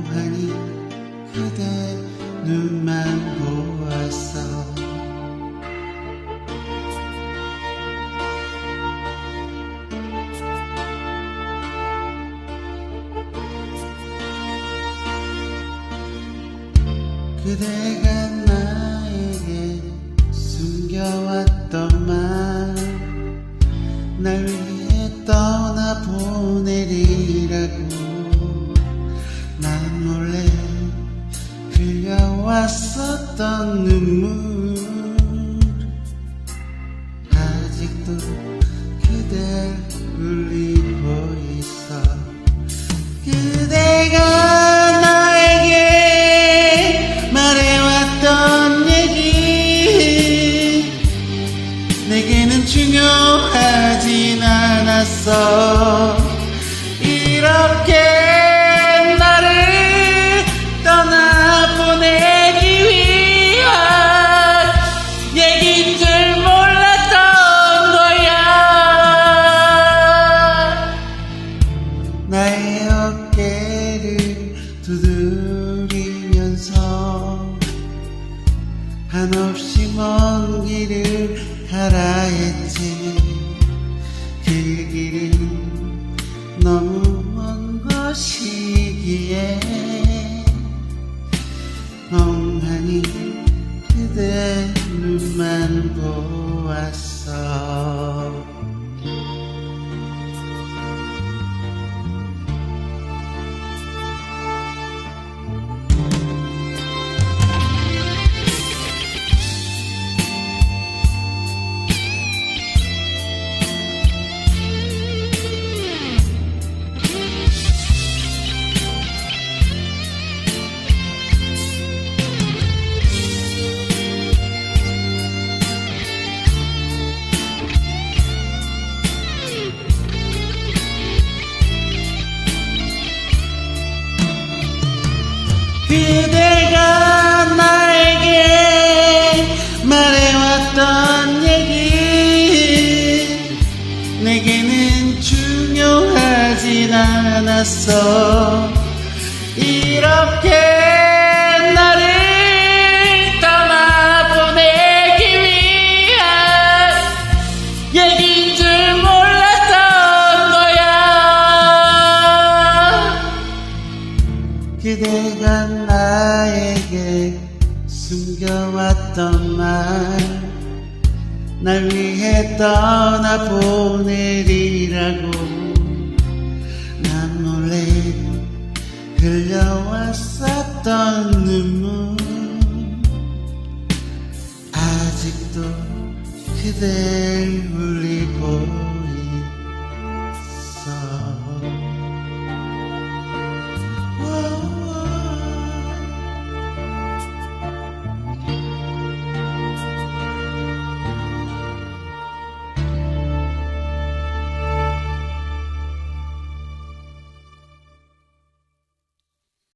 멍하니 그대 눈만 보았어. 그대가 나에게 숨겨왔던 말날 위해 떠나보내리라고 흘려왔었던 눈물. 아직도 그댈 울리고 있어. 그대가 나에게 말해왔던 얘기. 내게는 중요하진 않았어 두드리면서 한없이 먼 길을 가라 했지. 그 길은 너무 먼 것이기에 멍하니 그대 눈만 보았어 그대가 나에게 말해왔던 얘기. 내게는 중요하진 않았어. 이렇게 그대가 나에게 숨겨왔던 말. 날 위해 떠나보내리라고 난 몰래 흘려왔었던 눈물. 아직도 그댈 울리고